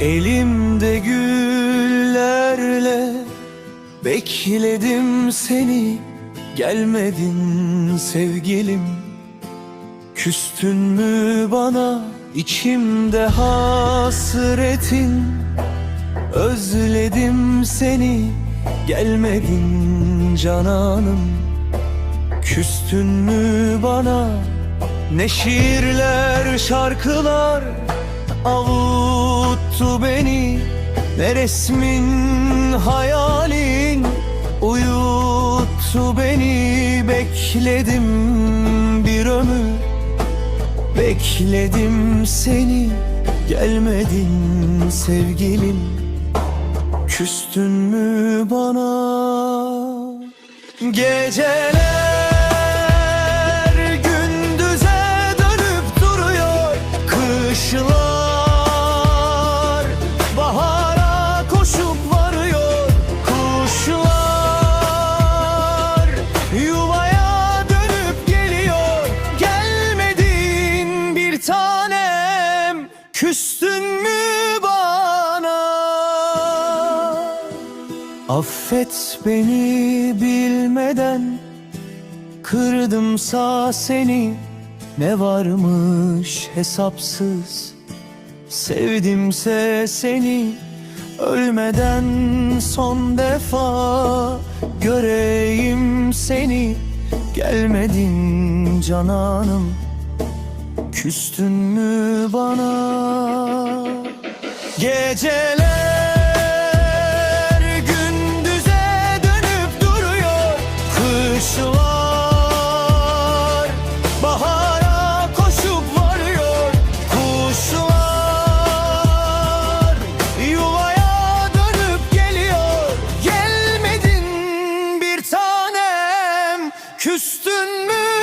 Elimde güllerle Bekledim seni. Gelmedin sevgilim. Küstün mü bana içimde hasretin? Özledim seni Gelmedin cananım. Küstün mü bana Ne şiirler şarkılar Avuttu beni Ne resmin hayalin Uyuttu beni. Bekledim bir ömür Bekledim seni. Gelmedin sevgilim Küstün mü bana? Geceler Küstün mü bana? Affet beni bilmeden. Kırdımsa seni. Ne varmış hesapsız? Sevdimse seni Ölmeden son defa Göreyim seni. Gelmedin cananım Küstün mü bana? Geceler gündüze dönüp duruyor. Kışlar bahara koşup varıyor. Kuşlar yuvaya dönüp geliyor. Gelmedin bir tanem. Küstün mü